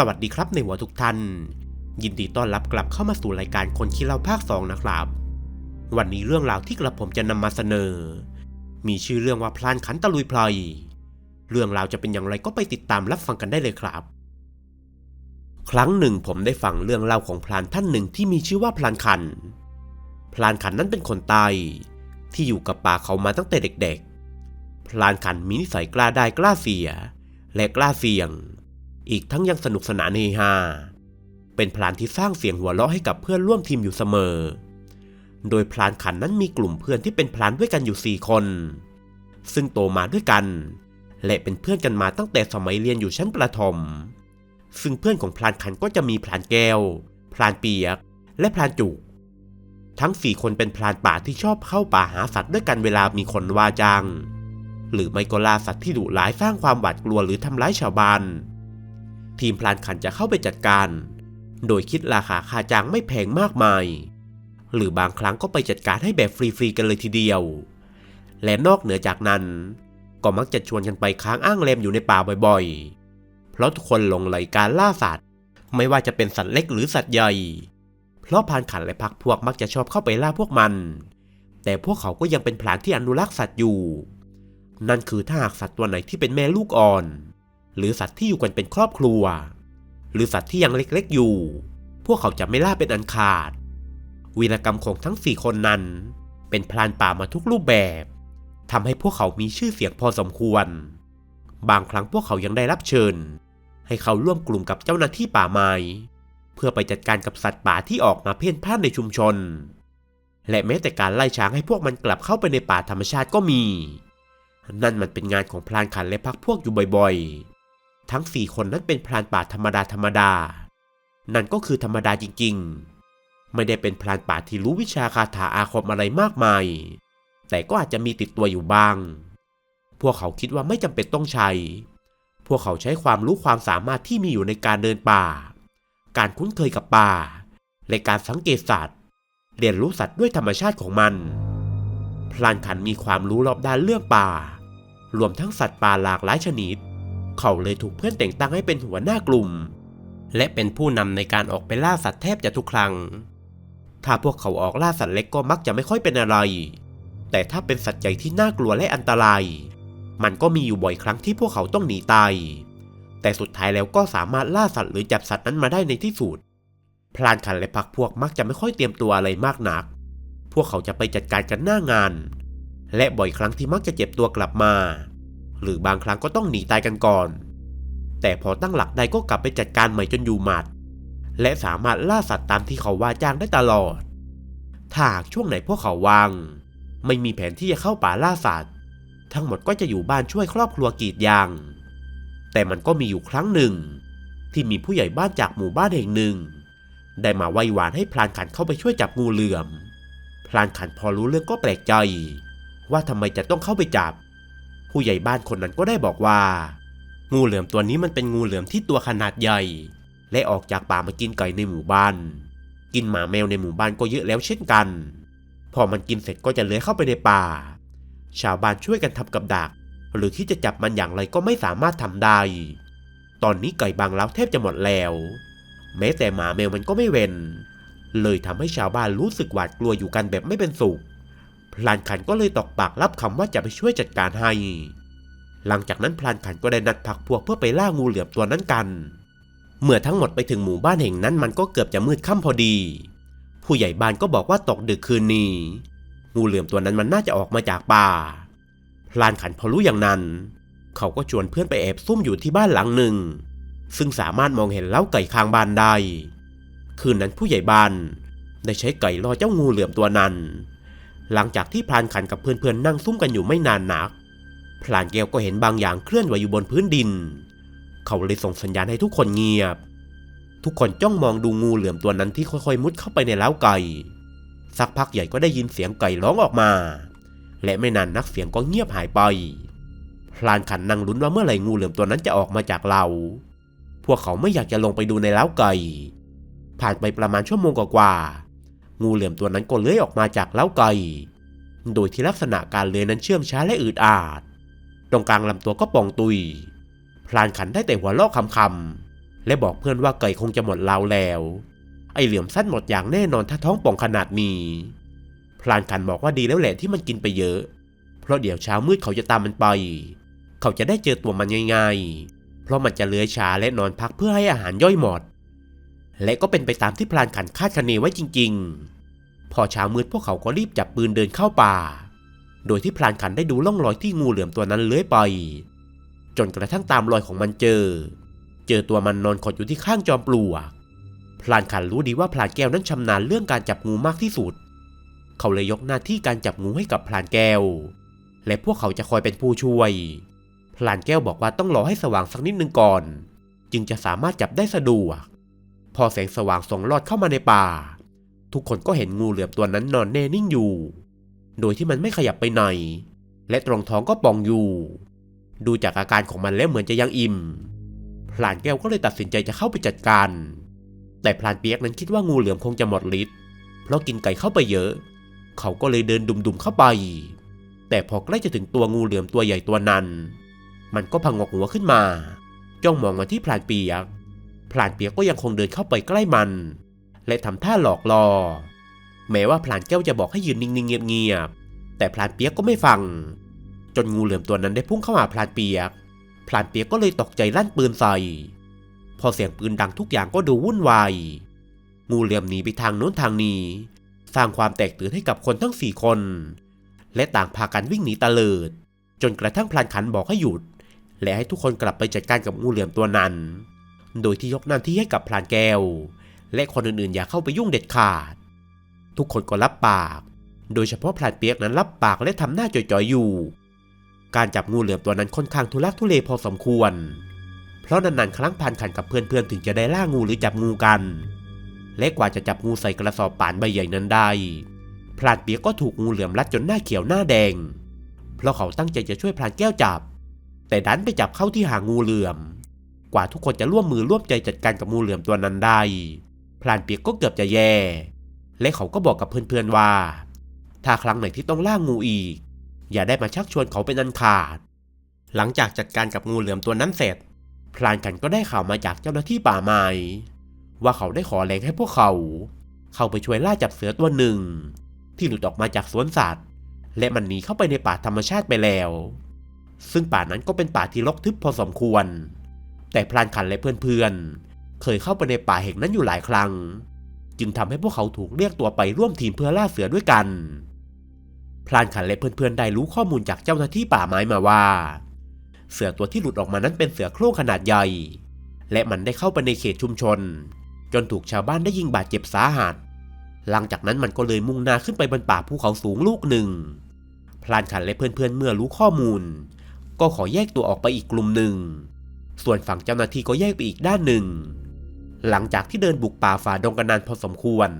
สวัสดีครับในหัวทุกท่าน ยินดีต้อนรับกลับเข้ามาสู่รายการคนขี้เล่าภาค 2 นะครับ วันนี้เรื่องราวที่กระผมจะนำมาเสนอ มีชื่อเรื่องว่าพลานขันตะลุยพลอยเรื่องราวจะเป็นอย่างไรก็ไปติดตามรับฟังกันได้เลยครับ ครั้งหนึ่งผมได้ฟังเรื่องเล่าของพลานท่านหนึ่งที่มีชื่อว่าพลานขัน พลานขันนั้นเป็นคนใต้ที่อยู่กับป่าเขามาตั้งแต่เด็ก ๆ พลานขันมีนิสัยกล้าได้กล้าเสีย และกล้าเสี่ยง อีกทั้งยังสนุกสนานเฮฮา เป็นพลานที่สร้างเสียงหัวเราะให้กับเพื่อนร่วมทีมอยู่เสมอ โดยพลานขันนั้นมีกลุ่มเพื่อนที่เป็นพลานด้วยกันอยู่สี่คน ซึ่งโตมาด้วยกัน และเป็นเพื่อนกันมาตั้งแต่สมัยเรียนอยู่ชั้นประถม ซึ่งเพื่อนของพลานขันก็จะมีพลานแก้ว พลานเปียก และพลานจุก ทั้งสี่คนเป็นพลานป่าที่ชอบเข้าป่าหาสัตว์ด้วยกันเวลามีคนว่าจ้างหรือไม่ก็ล่าสัตว์ที่ดุร้ายสร้างความหวาดกลัวหรือทำร้ายชาวบ้าน ทีมพลานขันจะเข้าไปจัดการ โดยคิดราคาค่าจ้างไม่แพงมากมาย หรือบางครั้งก็ไปจัดการให้แบบฟรีๆกันเลยทีเดียว และนอกเหนือจากนั้น ก็มักจะชวนกันไปค้างอ้างแรมอยู่ในป่าบ่อยๆ เพราะทุกคนหลงไหลการล่าสัตว์ ไม่ว่าจะเป็นสัตว์เล็กหรือสัตว์ใหญ่ เพราะพานขันและพักพวกมักจะชอบเข้าไปล่าพวกมัน แต่พวกเขาก็ยังเป็นพลานที่อนุรักษ์สัตว์อยู่ นั่นคือถ้าหากสัตว์ตัวไหนที่เป็นแม่ลูกอ่อน หรือสัตว์ที่อยู่กันเป็นครอบครัว หรือสัตว์ที่ยังเล็กๆอยู่ พวกเขาจะไม่ล่าเป็นอันขาด วีรกรรมของทั้งสี่คนนั้น เป็นพลานป่ามาทุกรูปแบบทำให้พวกเขามีชื่อเสียงพอสมควร บางครั้งพวกเขายังได้รับเชิญ ให้เขาร่วมกลุ่มกับเจ้าหน้าที่ป่าไม้ เพื่อไปจัดการกับสัตว์ป่าที่ออกมาเพ่นพ่านในชุมชน และแม้แต่การไล่ช้างให้พวกมันกลับเข้าไปในป่าธรรมชาติก็มี นั่นมันเป็นงานของพลานขันและพักพวกอยู่บ่อยๆ ทั้งสี่คนนั้นเป็นพลานป่าธรรมดาธรรมดา นั่นก็คือธรรมดาจริงๆ ไม่ได้เป็นพลานป่าที่รู้วิชาคาถาอาคมอะไรมากมาย แต่ก็อาจจะมีติดตัวอยู่บ้าง พวกเขาคิดว่าไม่จำเป็นต้องใช้ พวกเขาใช้ความรู้ความสามารถที่มีอยู่ในการเดินป่า การคุ้นเคยกับป่า และการสังเกตสัตว์ เรียนรู้สัตว์ด้วยธรรมชาติของมัน พลานขันมีความรู้รอบด้านเรื่องป่ารวมทั้งสัตว์ป่าหลากหลายชนิด เขาเลยถูกเพื่อนแต่งตั้งให้เป็นหัวหน้ากลุ่ม และเป็นผู้นำในการออกไปล่าสัตว์แทบจะทุกครั้ง ถ้าพวกเขาออกล่าสัตว์เล็กก็มักจะไม่ค่อยเป็นอะไร แต่ถ้าเป็นสัตว์ใหญ่ที่น่ากลัวและอันตราย มันก็มีอยู่บ่อยครั้งที่พวกเขาต้องหนีตาย แต่สุดท้ายแล้วก็สามารถล่าสัตว์หรือจับสัตว์นั้นมาได้ในที่สุด พลานขันและพักพวกมักจะไม่ค่อยเตรียมตัวอะไรมากนัก พวกเขาจะไปจัดการกันหน้างาน และบ่อยครั้งที่มักจะเจ็บตัวกลับมา หรือบางครั้งก็ต้องหนีตายกันก่อน แต่พอตั้งหลักได้ก็กลับไปจัดการใหม่จนอยู่หมัด และสามารถล่าสัตว์ตามที่เขาว่าจ้างได้ตลอด ถ้าหากช่วงไหนพวกเขาวาง ไม่มีแผนที่จะเข้าป่าล่าสัตว์ ทั้งหมดก็จะอยู่บ้านช่วยครอบครัวกรีดยาง แต่มันก็มีอยู่ครั้งหนึ่ง ที่มีผู้ใหญ่บ้านจากหมู่บ้านแห่งหนึ่ง ได้มาไว้วานให้พลานขันเข้าไปช่วยจับงูเหลือมพลานขันพอรู้เรื่องก็แปลกใจ ว่าทำไมจะต้องเข้าไปจับ ผู้ใหญ่บ้านคนนั้นก็ได้บอกว่า งูเหลือมตัวนี้มันเป็นงูเหลือมที่ตัวขนาดใหญ่ และออกจากป่ามากินไก่ในหมู่บ้าน กินหมาแมวในหมู่บ้านก็เยอะแล้วเช่นกัน พอมันกินเสร็จก็จะเลื้อยเข้าไปในป่า ชาวบ้านช่วยกันทำกับดัก หรือที่จะจับมันอย่างไรก็ไม่สามารถทำได้ ตอนนี้ไก่บางเล้าแทบจะหมดแล้ว แม้แต่หมาแมวมันก็ไม่เว้นเลยทำให้ชาวบ้านรู้สึกหวาดกลัวอยู่กันแบบไม่เป็นสุข พลานขันก็เลยตอกปากรับคำว่าจะไปช่วยจัดการให้ หลังจากนั้นพลานขันก็ได้นัดพักพวกเพื่อไปล่างูเหลือมตัวนั้นกัน เมื่อทั้งหมดไปถึงหมู่บ้านแห่งนั้นมันก็เกือบจะมืดค่ำพอดี ผู้ใหญ่บ้านก็บอกว่าตกดึกคืนนี้ งูเหลือมตัวนั้นมันน่าจะออกมาจากป่า พลานขันพอรู้อย่างนั้น เขาก็ชวนเพื่อนไปแอบซุ่มอยู่ที่บ้านหลังหนึ่ง ซึ่งสามารถมองเห็นเล้าไก่ข้างบ้านได้ คืนนั้นผู้ใหญ่บ้านได้ใช้ไก่ล่อเจ้างูเหลือมตัวนั้น หลังจากที่พลานขันกับเพื่อนๆนั่งซุ่มกันอยู่ไม่นานนัก พลานแก้วก็เห็นบางอย่างเคลื่อนไหวอยู่บนพื้นดิน เขาเลยส่งสัญญาณให้ทุกคนเงียบ ทุกคนจ้องมองดูงูเหลือมตัวนั้นที่ค่อยๆมุดเข้าไปในเล้าไก่ สักพักใหญ่ก็ได้ยินเสียงไก่ร้องออกมา และไม่นานนักเสียงก็เงียบหายไป พลานขันนั่งลุ้นว่าเมื่อไหร่งูเหลือมตัวนั้นจะออกมาจากเรา พวกเขาไม่อยากจะลงไปดูในเล้าไก่ ผ่านไปประมาณชั่วโมงกว่าๆ งูเหลือมตัวนั้นก็เลื้อยออกมาจากเล้าไก่ โดยที่ลักษณะการเลื้อยนั้นเชื่องช้าและอืดอาด ตรงกลางลำตัวก็ป่องตุย พลานขันได้แต่หัวเราะคำและบอกเพื่อนว่าไก่คงจะหมดเราแล้ว ไอเหลี่ยมสั้นหมดอย่างแน่นอนถ้าท้องป่องขนาดนี้ พลานขันบอกว่าดีแล้วแหละที่มันกินไปเยอะ เพราะเดี๋ยวเช้ามืดเขาจะตามมันไป เขาจะได้เจอตัวมันง่ายๆ เพราะมันจะเลื้อยช้าและนอนพักเพื่อให้อาหารย่อยหมด และก็เป็นไปตามที่พลานขันคาดคะเนไว้จริง ๆ พอเช้ามืดพวกเขาก็รีบจับปืนเดินเข้าป่า โดยที่พลานขันได้ดูร่องรอยที่งูเหลือมตัวนั้นเลื้อยไป จนกระทั่งตามรอยของมันเจอ เจอตัวมันนอนขดอยู่ที่ข้างจอมปลวก พลานขันรู้ดีว่าพลานแก้วนั้นชำนาญเรื่องการจับงูมากที่สุด เขาเลยยกหน้าที่การจับงูให้กับพลานแก้ว และพวกเขาจะคอยเป็นผู้ช่วย พลานแก้วบอกว่าต้องรอให้สว่างสักนิดนึงก่อน จึงจะสามารถจับได้สะดวก พอแสงสว่างส่องลอดเข้ามาในป่า ทุกคนก็เห็นงูเหลือมตัวนั้นนอนแน่นิ่งอยู่ โดยที่มันไม่ขยับไปไหน และตรงท้องก็ป่องอยู่ ดูจากอาการของมันแล้วเหมือนจะยังอิ่ม พลานแก้วก็เลยตัดสินใจจะเข้าไปจัดการ แต่พลานเปียกนั้นคิดว่างูเหลือมคงจะหมดฤทธิ์ เพราะกินไก่เข้าไปเยอะ เขาก็เลยเดินดุมๆเข้าไป แต่พอใกล้จะถึงตัวงูเหลือมตัวใหญ่ตัวนั้น มันก็พังงกหัวขึ้นมา จ้องมองมาที่พลานเปียก พลานเปียกก็ยังคงเดินเข้าไปใกล้มัน และทำท่าหลอกล่อ แม้ว่าพลานแก้วจะบอกให้ยืนนิ่งๆเงียบๆแต่พลานเปียกก็ไม่ฟัง จนงูเหลือมตัวนั้นได้พุ่งเข้าหาพลานเปียก พลานเปียกก็เลยตกใจลั่นปืนใส่ พอเสียงปืนดังทุกอย่างก็ดูวุ่นวาย งูเหลือมหนีไปทางโน้นทางนี้ สร้างความแตกตื่นให้กับคนทั้งสี่คน และต่างพากันวิ่งหนีตะเลิด จนกระทั่งพลานขันบอกให้หยุด และให้ทุกคนกลับไปจัดการกับงูเหลือมตัวนั้น โดยที่ยกหน้าที่ให้กับพลานแก้ว และคนอื่นๆอย่าเข้าไปยุ่งเด็ดขาด ทุกคนก็รับปาก โดยเฉพาะพลานเปียกนั้นรับปากและทำหน้าจ่อยๆอยู่ การจับงูเหลือมตัวนั้นค่อนข้างทุลักทุเลพอสมควร เพราะนานๆครั้งผ่านขันกับเพื่อนๆถึงจะได้ล่างูหรือจับงูกัน และกว่าจะจับงูใส่กระสอบป่านใบใหญ่นั้นได้พลานเปียกก็ถูกงูเหลือมรัดจนหน้าเขียวหน้าแดง เพราะเขาตั้งใจจะช่วยพลานแก้วจับ แต่ดันไปจับเข้าที่หางงูเหลือม กว่าทุกคนจะร่วมมือร่วมใจจัดการกับงูเหลือมตัวนั้นได้ พลานเปียกก็เกือบจะแย่ และเขาก็บอกกับเพื่อนๆว่า ถ้าครั้งไหนที่ต้องล่างูอีก อย่าได้มาชักชวนเขาเป็นอันขาด หลังจากจัดการกับงูเหลือมตัวนั้นเสร็จ พลานกันก็ได้ข่าวมาจากเจ้าหน้าที่ป่าไม้ว่าเขาได้ขอแรงให้พวกเขา เข้าไปช่วยล่าจับเสือตัวหนึ่ง ที่หลุดออกมาจากสวนสัตว์ และมันหนีเข้าไปในป่าธรรมชาติไปแล้ว ซึ่งป่านั้นก็เป็นป่าที่รกทึบพอสมควร แต่พลานขันและเพื่อนๆ เคยเข้าไปในป่าแห่งนั้นอยู่หลายครั้ง จึงทำให้พวกเขาถูกเรียกตัวไปร่วมทีมเพื่อล่าเสือด้วยกันพลานขันและเพื่อนๆ ได้รู้ข้อมูลจากเจ้าหน้าที่ป่าไม้มาว่า เสือตัวที่หลุดออกมานั้นเป็นเสือโคร่งขนาดใหญ่ และมันได้เข้าไปในเขตชุมชน จนถูกชาวบ้านได้ยิงบาดเจ็บสาหัส หลังจากนั้นมันก็เลยมุ่งหน้าขึ้นไปบนป่าภูเขาสูงลูกหนึ่งพลานขันและเพื่อนๆเมื่อรู้ข้อมูล ก็ขอแยกตัวออกไปอีกกลุ่มหนึ่ง ส่วนฝั่งเจ้าหน้าที่ก็แยกไปอีกด้านหนึ่ง หลังจากที่เดินบุกป่าฝ่าดงกันนานพอสมควร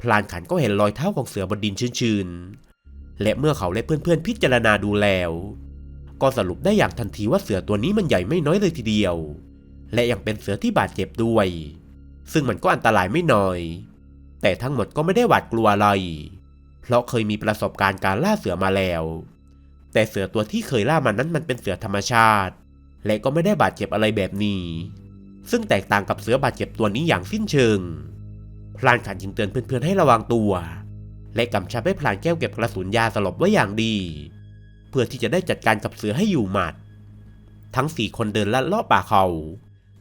พลานขันก็เห็นรอยเท้าของเสือบนดินชื้นๆ และเมื่อเขาและเพื่อนๆพิจารณาดูแล้ว ก็สรุปได้อย่างทันทีว่าเสือตัวนี้มันใหญ่ไม่น้อยเลยทีเดียว และยังเป็นเสือที่บาดเจ็บด้วย ซึ่งมันก็อันตรายไม่น้อย แต่ทั้งหมดก็ไม่ได้หวาดกลัวอะไร เพราะเคยมีประสบการณ์การล่าเสือมาแล้ว แต่เสือตัวที่เคยล่ามันนั้นมันเป็นเสือธรรมชาติ และก็ไม่ได้บาดเจ็บอะไรแบบนี้ ซึ่งแตกต่างกับเสือบาดเจ็บตัวนี้อย่างสิ้นเชิง พลานขันจึงเตือนเพื่อนๆให้ระวังตัว และกำชับให้พลานแก้วเก็บกระสุนยาสลบไว้อย่างดี เพื่อที่จะได้จัดการกับเสือให้อยู่หมัด ทั้งสี่คนเดินลัดเลาะป่าเขา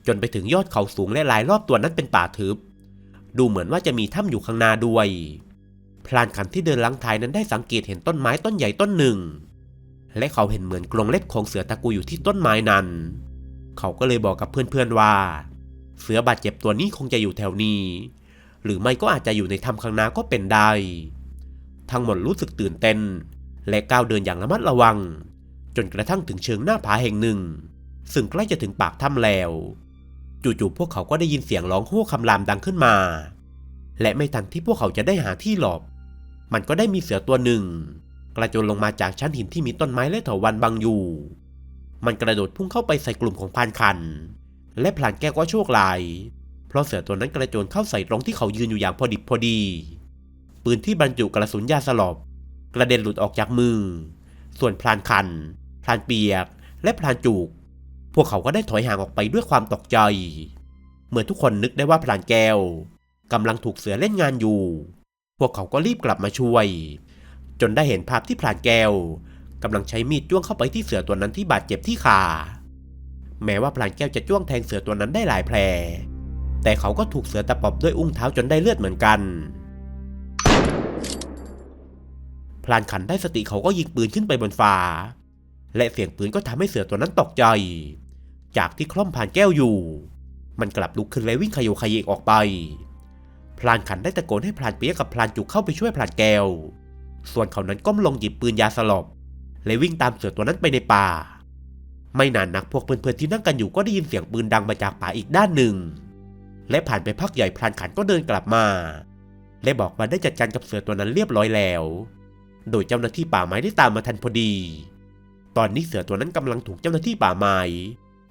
จนไปถึงยอดเขาสูงและลายรอบตัวนั้นเป็นป่าทึบ ดูเหมือนว่าจะมีถ้ำอยู่ข้างหน้าด้วย พลานขันที่เดินลังท้ายนั้นได้สังเกตเห็นต้นไม้ต้นใหญ่ต้นหนึ่ง และเขาเห็นเหมือนกรงเล็บของเสือตะกูอยู่ที่ต้นไม้นั้น เขาก็เลยบอกกับเพื่อนๆว่า เสือบาดเจ็บตัวนี้คงจะอยู่แถวนี้ หรือไม่ก็อาจจะอยู่ในถ้ำข้างหน้าก็เป็นได้ ทั้งหมดรู้สึกตื่นเต้น และก้าวเดินอย่างระมัดระวัง จนกระทั่งถึงเชิงหน้าผาแห่งหนึ่ง ซึ่งใกล้จะถึงปากถ้ำแล้วจู่ๆพวกเขาก็ได้ยินเสียงร้องโห่คำรามดังขึ้นมา และไม่ทันที่พวกเขาจะได้หาที่หลบ มันก็ได้มีเสือตัวหนึ่ง กระโจนลงมาจากชั้นหินที่มีต้นไม้และเถาวัลย์บังอยู่ มันกระโดดพุ่งเข้าไปใส่กลุ่มของพานคัน และพลานแก้วก็โชคลาย เพราะเสือตัวนั้นกระโจนเข้าใส่ตรงที่เขายืนอยู่อย่างพอดิบพอดี ปืนที่บรรจุกระสุนยาสลบ กระเด็นหลุดออกจากมือ ส่วนพลานคัน พลานเปียก และพลานจูกพวกเขาก็ได้ถอยห่างออกไปด้วยความตกใจ เมื่อทุกคนนึกได้ว่าพลานแก้วกำลังถูกเสือเล่นงานอยู่ พวกเขาก็รีบกลับมาช่วย จนได้เห็นภาพที่พลานแก้วกำลังใช้มีดจ้วงเข้าไปที่เสือตัวนั้นที่บาดเจ็บที่ขา แม้ว่าพลานแก้วจะจ้วงแทงเสือตัวนั้นได้หลายแผล แต่เขาก็ถูกเสือตะปบด้วยอุ้งเท้าจนได้เลือดเหมือนกัน พลานขันได้สติเขาก็ยิงปืนขึ้นไปบนฟ้า และเสียงปืนก็ทำให้เสือตัวนั้นตกใจ จากที่คล่อมพลานแก้วอยู่ มันกลับลุกขึ้นและวิ่งขยโยขยเยกออกไป พลานขันได้ตะโกนให้พลานเปียกกับพลานจุกเข้าไปช่วยพลานแก้ว ส่วนเขานั้นก้มลงหยิบปืนยาสลบและวิ่งตามเสือตัวนั้นไปในป่า ไม่นานนักพวกเพื่อนๆที่นั่งกันอยู่ก็ได้ยินเสียงปืนดังมาจากป่าอีกด้านหนึ่ง และผ่านไปพักใหญ่พลานขันก็เดินกลับมา และบอกว่าได้จัดการกับเสือตัวนั้นเรียบร้อยแล้ว โดยเจ้าหน้าที่ป่าไม้ได้ตามมาทันพอดี ตอนนี้เสือตัวนั้นกำลังถูกเจ้าหน้าที่ป่าไม้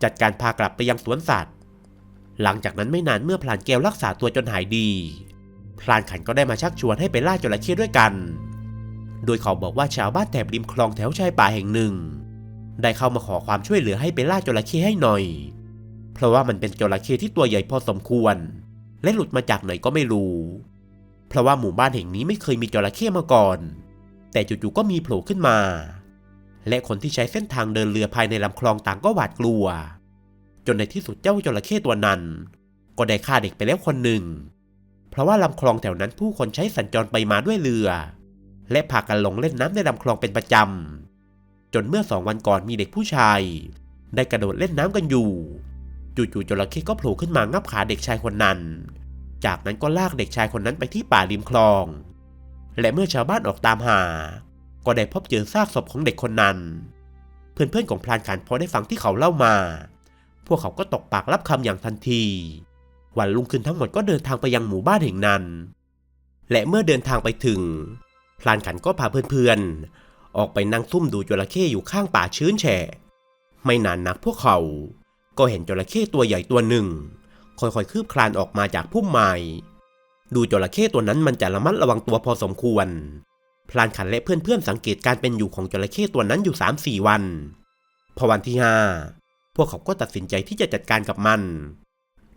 จัดการพากลับไปยังสวนสัตว์ หลังจากนั้นไม่นานเมื่อพลานแก้วรักษาตัวจนหายดี พลานขันก็ได้มาชักชวนให้ไปล่าจระเข้ด้วยกัน โดยเขาบอกว่าชาวบ้านแถบริมคลองแถวชายป่าแห่งหนึ่ง ได้เข้ามาขอความช่วยเหลือให้ไปล่าจระเข้ให้หน่อย เพราะว่ามันเป็นจระเข้ที่ตัวใหญ่พอสมควร และหลุดมาจากไหนก็ไม่รู้ เพราะว่าหมู่บ้านแห่งนี้ไม่เคยมีจระเข้มาก่อน แต่จู่ๆก็มีโผล่ขึ้นมา และคนที่ใช้เส้นทางเดินเรือภายในลำคลองต่างก็หวาดกลัว จนในที่สุดเจ้าจระเข้ตัวนั้น ก็ได้ฆ่าเด็กไปแล้วคนหนึ่ง เพราะว่าลำคลองแถวนั้นผู้คนใช้สัญจรไปมาด้วยเรือ และพากันลงเล่นน้ำในลำคลองเป็นประจำ จนเมื่อสองวันก่อนมีเด็กผู้ชาย ได้กระโดดเล่นน้ำกันอยู่จู่ๆจระเข้ก็โผล่ขึ้นมางับขาเด็กชายคนนั้น จากนั้นก็ลากเด็กชายคนนั้นไปที่ป่าริมคลอง และเมื่อชาวบ้านออกตามหา ก็ได้พบเจอซากศพของเด็กคนนั้น เพื่อนๆของพลานขันพอได้ฟังที่เขาเล่ามา พวกเขาก็ตกปากรับคำอย่างทันที วันรุ่งขึ้นทั้งหมดก็เดินทางไปยังหมู่บ้านแห่งนั้น และเมื่อเดินทางไปถึง พลานขันก็พาเพื่อนๆ ออกไปนั่งซุ่มดูจระเข้อยู่ข้างป่าชื้นแฉะ ไม่นานนักพวกเขา ก็เห็นจระเข้ตัวใหญ่ตัวหนึ่ง ค่อยๆคืบคลานออกมาจากพุ่มไม้ ดูจระเข้ตัวนั้นมันจะระมัดระวังตัวพอสมควร พลานขันและเพื่อนๆสังเกตการเป็นอยู่ของจระเข้ตัวนั้นอยู่3-4วัน พอวันที่5พวกเขาก็ตัดสินใจที่จะจัดการกับมัน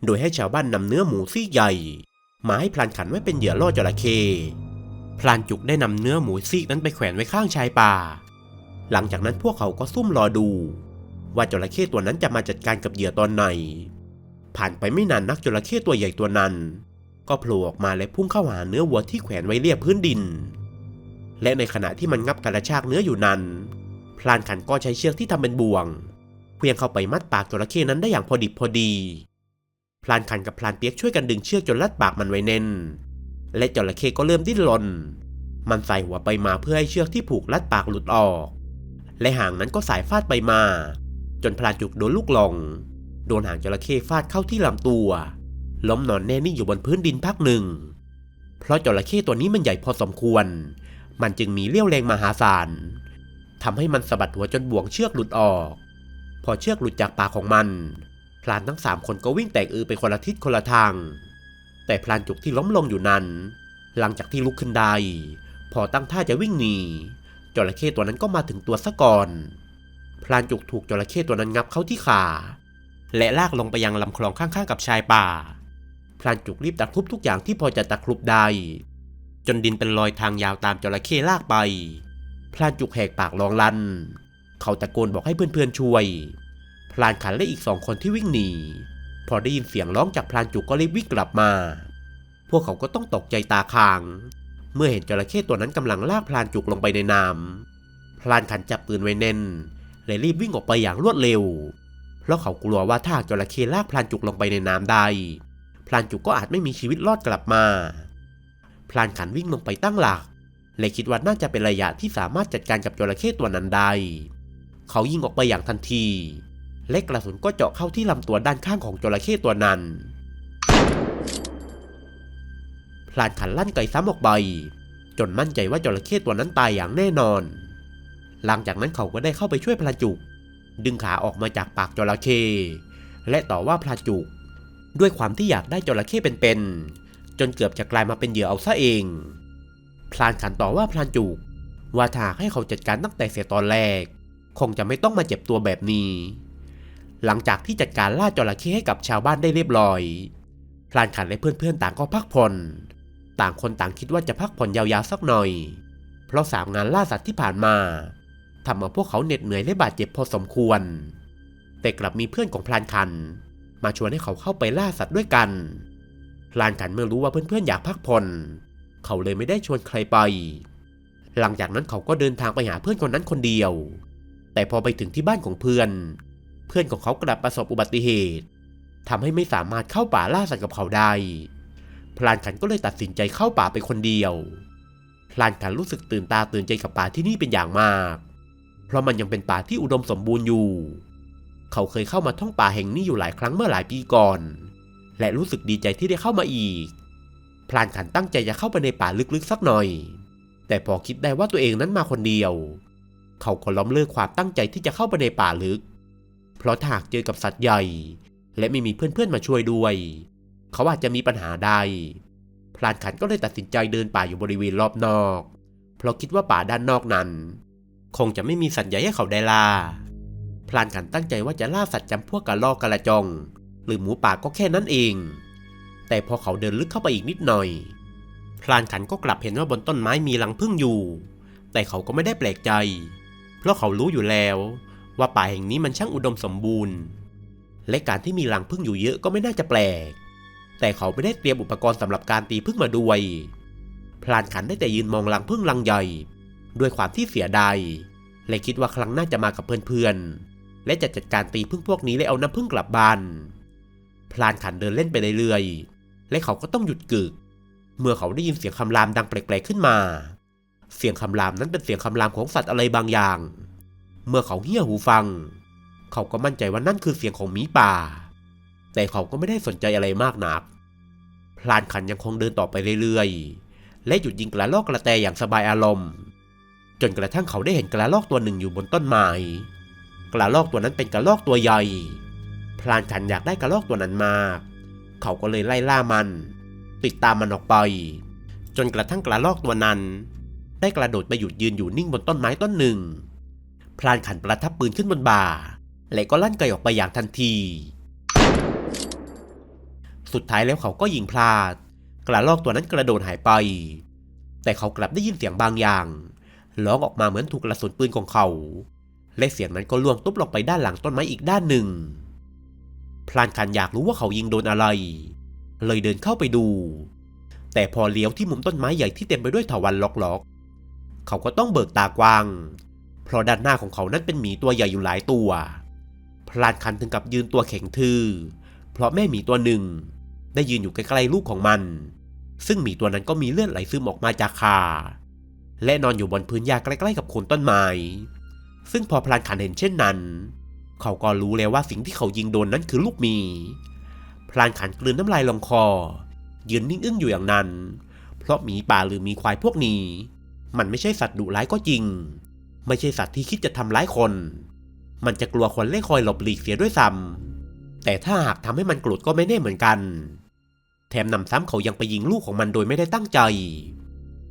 โดยให้ชาวบ้านนำเนื้อหมูซี่ใหญ่มาให้พลานขันไว้เป็นเหยื่อล่อจระเข้ พลานจุกได้นำเนื้อหมูซีกนั้นไปแขวนไว้ข้างชายป่า หลังจากนั้นพวกเขาก็ซุ่มรอดู ว่าจระเข้ตัวนั้นจะมาจัดการกับเหยื่อตอนไหน ผ่านไปไม่นานนักจระเข้ตัวใหญ่ตัวนั้น ก็โผล่ออกมาและพุ่งเข้าหาเนื้อวัวที่แขวนไว้เรียบพื้นดิน และในขณะที่มันงับกระชากเนื้ออยู่นั้น พลานขันก็ใช้เชือกที่ทำเป็นบ่วงเพียงเข้าไปมัดปากจระเข้นั้นได้อย่างพอดิบพอดี พลานขันกับพลานเปียกช่วยกันดึงเชือกจนรัดปากมันไว้แน่น และจระเข้ก็เริ่มดิ้นรน มันใส่หัวไปมาเพื่อให้เชือกที่ผูกรัดปากหลุดออก และหางนั้นก็สายฟาดไปมา จนพลานจุกโดนลูกหลง โดนหางจระเข้ฟาดเข้าที่ลำตัว ล้มนอนแน่นิ่งอยู่บนพื้นดินพักหนึ่ง เพราะจระเข้ตัวนี้มันใหญ่พอสมควร มันจึงมีเลี้ยวแรงมหาศาลทำให้มันสะบัดหัวจนบ่วงเชือกหลุดออก พอเชือกหลุดจากปากของมัน พลานทั้งสามคนก็วิ่งแตกอือไปคนละทิศคนละทาง แต่พลานจุกที่ล้มลงอยู่นั้น หลังจากที่ลุกขึ้นได้ พอตั้งท่าจะวิ่งหนีจระเข้ตัวนั้นก็มาถึงตัวซะก่อน พลานจุกถูกจระเข้ตัวนั้นงับเข้าที่ขา และลากลงไปยังลำคลองข้างๆกับชายป่า พลานจุกรีบตะครุบทุกอย่างที่พอจะตะครุบได้ จนดินเป็นรอยทางยาวตามจระเข้ลากไป พลานจุกแหกปากร้องลั่น เขาตะโกนบอกให้เพื่อนๆช่วย พลานขันและอีกสองคนที่วิ่งหนี พอได้ยินเสียงร้องจากพลานจุกก็รีบวิ่งกลับมา พวกเขาก็ต้องตกใจตาค้าง เมื่อเห็นจระเข้ตัวนั้นกำลังลากพลานจุกลงไปในน้ำพลานขันจับปืนไว้แน่นเลยรีบวิ่งออกไปอย่างรวดเร็ว เพราะเขากลัวว่าถ้าจระเข้ลากพลานจุกลงไปในน้ำได้ พลานจุกก็อาจไม่มีชีวิตรอดกลับมา พลานขันวิ่งลงไปตั้งหลักและคิดว่าน่าจะเป็นระยะที่สามารถจัดการกับจระเข้ตัวนั้นได้ เขายิงออกไปอย่างทันที และกระสุนก็เจาะเข้าที่ลำตัวด้านข้างของจระเข้ตัวนั้น พลานขันลั่นไกซ้ำออกไป จนมั่นใจว่าจระเข้ตัวนั้นตายอย่างแน่นอน หลังจากนั้นเขาก็ได้เข้าไปช่วยพลานจุก ดึงขาออกมาจากปากจระเข้และต่อว่าพลานจุก ด้วยความที่อยากได้จระเข้เป็นๆจนเกือบจะกลายมาเป็นเหยื่อเอาซะเอง พลานขันต่อว่าพลานจุกว่าถ้าให้เขาจัดการตั้งแต่เสียตอนแรก คงจะไม่ต้องมาเจ็บตัวแบบนี้ หลังจากที่จัดการล่าจระเข้ให้กับชาวบ้านได้เรียบร้อย พลานขันและเพื่อนๆต่างก็พักผ่อน ต่างคนต่างคิดว่าจะพักผ่อนยาวๆสักหน่อย เพราะสามงานล่าสัตว์ที่ผ่านมาทำเอาพวกเขาเหน็ดเหนื่อยและบาดเจ็บพอสมควร แต่กลับมีเพื่อนของพลานขัน มาชวนให้เขาเข้าไปล่าสัตว์ด้วยกัน พลานขันเมื่อรู้ว่าเพื่อนๆอยากพักผ่อน เขาเลยไม่ได้ชวนใครไป หลังจากนั้นเขาก็เดินทางไปหาเพื่อนคนนั้นคนเดียว แต่พอไปถึงที่บ้านของเพื่อน เพื่อนของเขากลับประสบอุบัติเหตุทำให้ไม่สามารถเข้าป่าล่าสัตว์กับเขาได้ พลานขันก็เลยตัดสินใจเข้าป่าไปคนเดียว พลานขันรู้สึกตื่นตาตื่นใจกับป่าที่นี่เป็นอย่างมาก เพราะมันยังเป็นป่าที่อุดมสมบูรณ์อยู่ เขาเคยเข้ามาท่องป่าแห่งนี้อยู่หลายครั้งเมื่อหลายปีก่อน และรู้สึกดีใจที่ได้เข้ามาอีก พลานขันตั้งใจจะเข้าไปในป่าลึกๆสักหน่อย แต่พอคิดได้ว่าตัวเองนั้นมาคนเดียว เขาก็ล้มเลิกความตั้งใจที่จะเข้าไปในป่าลึก เพราะถ้าหากเจอกับสัตว์ใหญ่ และไม่มีเพื่อนๆมาช่วยด้วย เขาอาจจะมีปัญหาได้ พลานขันก็เลยตัดสินใจเดินป่าอยู่บริเวณรอบนอก เพราะคิดว่าป่าด้านนอกนั้น คงจะไม่มีสัตว์ใหญ่ให้เขาได้ล่า พลานขันตั้งใจว่าจะล่าสัตว์จำพวกกระรอกกระจอง หรือหมูป่าก็แค่นั้นเอง แต่พอเขาเดินลึกเข้าไปอีกนิดหน่อย พลานขันก็กลับเห็นว่าบนต้นไม้มีรังผึ้งอยู่ แต่เขาก็ไม่ได้แปลกใจ เพราะเขารู้อยู่แล้ว ว่าป่าแห่งนี้มันช่างอุดมสมบูรณ์ และการที่มีรังผึ้งอยู่เยอะก็ไม่น่าจะแปลก แต่เขาไม่ได้เตรียมอุปกรณ์สำหรับการตีผึ้งมาด้วย พลานขันได้แต่ยืนมองรังผึ้งรังใหญ่ ด้วยความที่เสียดายและคิดว่าครั้งหน้าจะมากับเพื่อนๆ และจะจัดการตีผึ้งพวกนี้และเอาน้ำผึ้งกลับบ้าน พลานขันเดินเล่นไปเรื่อยๆ และเขาก็ต้องหยุดกึก เมื่อเขาได้ยินเสียงคำรามดังแปลกๆขึ้นมา เสียงคำรามนั้นเป็นเสียงคำรามของสัตว์อะไรบางอย่าง เมื่อเขาเหี้ยหูฟัง เขาก็มั่นใจว่านั่นคือเสียงของหมีป่า แต่เขาก็ไม่ได้สนใจอะไรมากนัก พลานขันยังคงเดินต่อไปเรื่อยๆ และหยุดยิงกระลอกกระแตอย่างสบายอารมณ์ จนกระทั่งเขาได้เห็นกระลอกตัวหนึ่งอยู่บนต้นไม้ กระลอกตัวนั้นเป็นกระลอกตัวใหญ่ พลานขันอยากได้กระลอกตัวนั้นมาก เขาก็เลยไล่ล่ามัน ติดตามมันออกไป จนกระทั่งกระลอกตัวนั้น ได้กระโดดไปหยุดยืนอยู่นิ่งบนต้นไม้ต้นหนึ่ง พลานขันประทับปืนขึ้นบนบ่า และก็ลั่นไกออกไปอย่างทันที สุดท้ายแล้วเขาก็ยิงพลาด กระลอกตัวนั้นกระโดดหายไป แต่เขากลับได้ยินเสียงบางอย่างร้องออกมาเหมือนถูกกระสุนปืนของเขา และเสียงนั้นก็ล่วงตุ๊บลงไปด้านหลังต้นไม้อีกด้านหนึ่ง พลานขันอยากรู้ว่าเขายิงโดนอะไร เลยเดินเข้าไปดู แต่พอเลี้ยวที่มุมต้นไม้ใหญ่ที่เต็มไปด้วยเถาวัลย์ล็อกๆ เขาก็ต้องเบิกตากว้าง เพราะด้านหน้าของเขานั้นเป็นหมีตัวใหญ่อยู่หลายตัว พลานขันถึงกับยืนตัวแข็งทื่อ เพราะแม่หมีตัวหนึ่ง ได้ยืนอยู่ใกล้ๆลูกของมัน ซึ่งหมีตัวนั้นก็มีเลือดไหลซึมออกมาจากคา และนอนอยู่บนพื้นหญ้าใกล้ๆกับโคนต้นไม้ ซึ่งพอพลานขันเห็นเช่นนั้น เขาก็รู้แล้วว่าสิ่งที่เขายิงโดนนั้นคือลูกหมี พลานขันกลืนน้ำลายลงคอ ยืนนิ่งอึ้งอยู่อย่างนั้น เพราะหมีป่าหรือหมีควายพวกนี้ มันไม่ใช่สัตว์ดุร้ายก็จริง ไม่ใช่สัตว์ที่คิดจะทำร้ายคน มันจะกลัวคนเล่คอยหลบหลีกเสียด้วยซ้ำแต่ถ้าหากทำให้มันโกรธก็ไม่แน่เหมือนกัน แถมนำซ้ำเขายังไปยิงลูกของมันโดยไม่ได้ตั้งใจ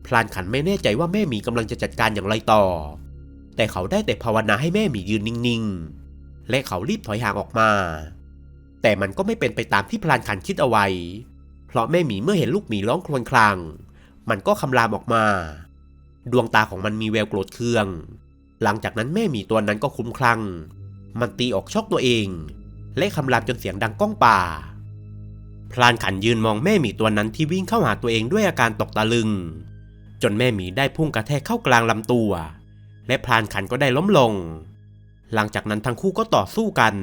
พลานขันไม่แน่ใจว่าแม่หมีกำลังจะจัดการอย่างไรต่อ แต่เขาได้แต่ภาวนาให้แม่หมียืนนิ่งๆ และเขารีบถอยห่างออกมา แต่มันก็ไม่เป็นไปตามที่พลานขันคิดเอาไว้ เพราะแม่หมีเมื่อเห็นลูกหมีร้องครวญคราง มันก็คำรามออกมา ดวงตาของมันมีแววโกรธเคือง หลังจากนั้นแม่หมีตัวนั้นก็คุ้มคลั่ง มันตีออกชอกตัวเอง และคำรามจนเสียงดังก้องป่า พลานขันยืนมองแม่หมีตัวนั้นที่วิ่งเข้าหาตัวเองด้วยอาการตกตะลึง จนแม่หมีได้พุ่งกระแทกเข้ากลางลำตัว และพลานขันก็ได้ล้มลง หลังจากนั้นทั้งคู่ก็ต่อสู้กัน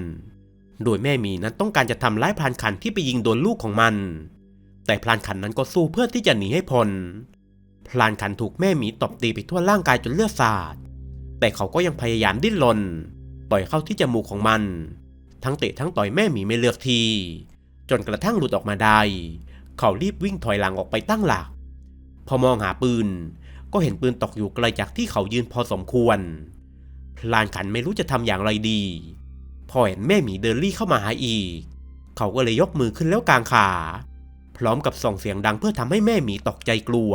โดยแม่หมีนั้นต้องการจะทำร้ายพลานขันที่ไปยิงโดนลูกของมัน แต่พลานขันนั้นก็สู้เพื่อที่จะหนีให้พ้น พลานขันถูกแม่หมีตบตีไปทั่วร่างกายจนเลือดสาด แต่เขาก็ยังพยายามดิ้นรนต่อยเข้าที่จมูกของมัน ทั้งเตะทั้งต่อยแม่หมีไม่เลือกที จนกระทั่งหลุดออกมาได้ เขารีบวิ่งถอยหลังออกไปตั้งหลัก พอมองหาปืน ก็เห็นปืนตกอยู่ไกลจากที่เขายืนพอสมควร พลานขันไม่รู้จะทำอย่างไรดี พอเห็นแม่หมีเดินลี่เข้ามาหาอีก เขาก็เลยยกมือขึ้นแล้วกางขา พร้อมกับส่งเสียงดังเพื่อทำให้แม่หมีตกใจกลัว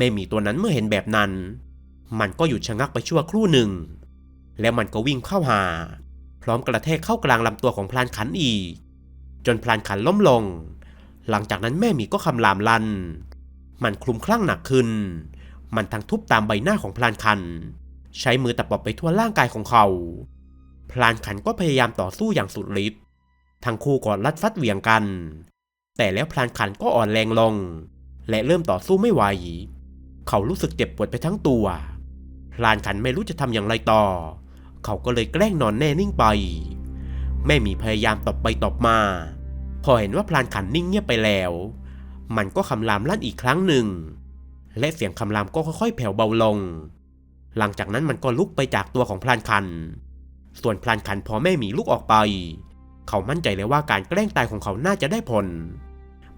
แม่หมีตัวนั้นเมื่อเห็นแบบนั้น มันก็หยุดชะงักไปชั่วครู่หนึ่ง แล้วมันก็วิ่งเข้าหา พร้อมกระแทกเข้ากลางลำตัวของพลานขันอีก จนพลานขันล้มลง หลังจากนั้นแม่หมีก็คำรามลัน มันคลุมคลั่งหนักขึ้น มันทั้งทุบตามใบหน้าของพลานขัน ใช้มือตะปบไปทั่วร่างกายของเขา พลานขันก็พยายามต่อสู้อย่างสุดฤทธิ์ทั้งคู่กอดรัดฟัดเหวี่ยงกัน แต่แล้วพลานขันก็อ่อนแรงลง และเริ่มต่อสู้ไม่ไหว เขารู้สึกเจ็บปวดไปทั้งตัวพลานขันไม่รู้จะทำอย่างไรต่อ เขาก็เลยแกล้งนอนแน่นิ่งไป แม่มีพยายามตบไปตบมา พอเห็นว่าพลานขันนิ่งเงียบไปแล้ว มันก็คำรามลั่นอีกครั้งหนึ่ง และเสียงคำรามก็ค่อยๆ แผ่วเบาลง หลังจากนั้นมันก็ลุกไปจากตัวของพลานขัน ส่วนพลานขันพอแม่หมีลุกออกไป เขามั่นใจเลยว่าการแกล้งตายของเขาน่าจะได้ผล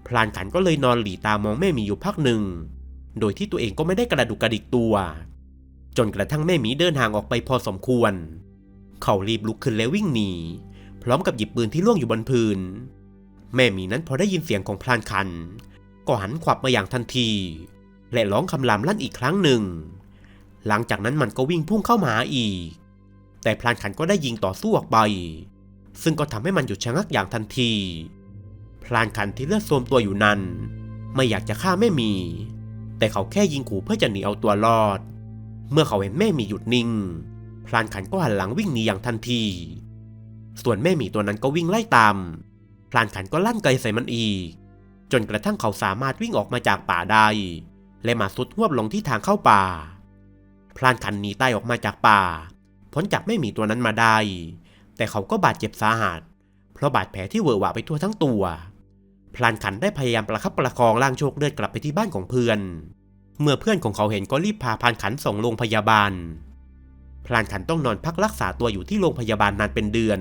พลานขันก็เลยนอนหลีตามองแม่หมีอยู่พักหนึ่ง โดยที่ตัวเองก็ไม่ได้กระดุกกระดิกตัว จนกระทั่งแม่หมีเดินห่างออกไปพอสมควร เขารีบลุกขึ้นแล้ววิ่งหนี พร้อมกับหยิบปืนที่ล่วงอยู่บนพื้น แม่หมีนั้นพอได้ยินเสียงของพลานขัน ก็หันขวับมาอย่างทันที และร้องคำรามลั่นอีกครั้งหนึ่ง หลังจากนั้นมันก็วิ่งพุ่งเข้ามาหาอีก แต่พลานขันก็ได้ยิงต่อสู้ออกไป ซึ่งก็ทำให้มันหยุดชะงักอย่างทันที พลานขันที่เลือดโทมตัวอยู่นั้น ไม่อยากจะฆ่าแม่หมี แต่เขาแค่ยิงขู่เพื่อจะหนีเอาตัวรอด เมื่อเขาเห็นแม่หมีหยุดนิ่ง พลานขันก็หันหลังวิ่งหนีอย่างทันที ส่วนแม่หมีตัวนั้นก็วิ่งไล่ตาม พลานขันก็ลั่นไกลใส่มันอีก จนกระทั่งเขาสามารถวิ่งออกมาจากป่าได้ และมาสุดหวบลงที่ทางเข้าป่า พลานขันหนีใต้ออกมาจากป่า พ้นจากแม่หมีตัวนั้นมาได้ แต่เขาก็บาดเจ็บสาหัส เพราะบาดแผลที่เวอะหวะไปทั่วทั้งตัว พลานขันได้พยายามประคับประคองร่างโชคเลือดกลับไปที่บ้านของเพื่อน เมื่อเพื่อนของเขาเห็นก็รีบพาพลานขันส่งโรงพยาบาล พลานขันต้องนอนพักรักษาตัวอยู่ที่โรงพยาบาลนานเป็นเดือน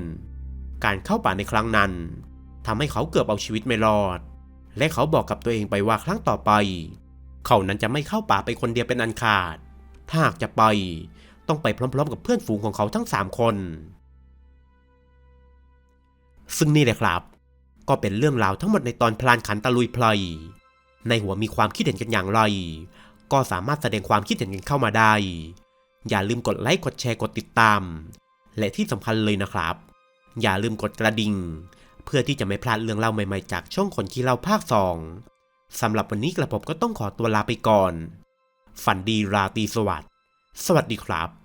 การเข้าป่าในครั้งนั้นทำให้เขาเกือบเอาชีวิตไม่รอด และเขาบอกกับตัวเองไปว่าครั้งต่อไป เขานั้นจะไม่เข้าป่าไปคนเดียวเป็นอันขาด ถ้าหากจะไปต้องไปพร้อม ๆ กับเพื่อนฝูงของเขาทั้งสามคน ซึ่งนี่แหละครับ ก็เป็นเรื่องราวทั้งหมดในตอนพลานขันตะลุยพลอยในหัวมีความคิดเห็นกันอย่างไร ก็สามารถแสดงความคิดเห็นกันเข้ามาได้ อย่าลืมกดไลค์กดแชร์กดติดตาม และที่สำคัญเลยนะครับ อย่าลืมกดกระดิ่ง เพื่อที่จะไม่พลาดเรื่องเล่าใหม่ๆจากช่องคนขี้เล่าภาคสองสำหรับวันนี้กระผมก็ต้องขอตัวลาไปก่อน ฝันดีราตรีสวัสดิ์ สวัสดีครับ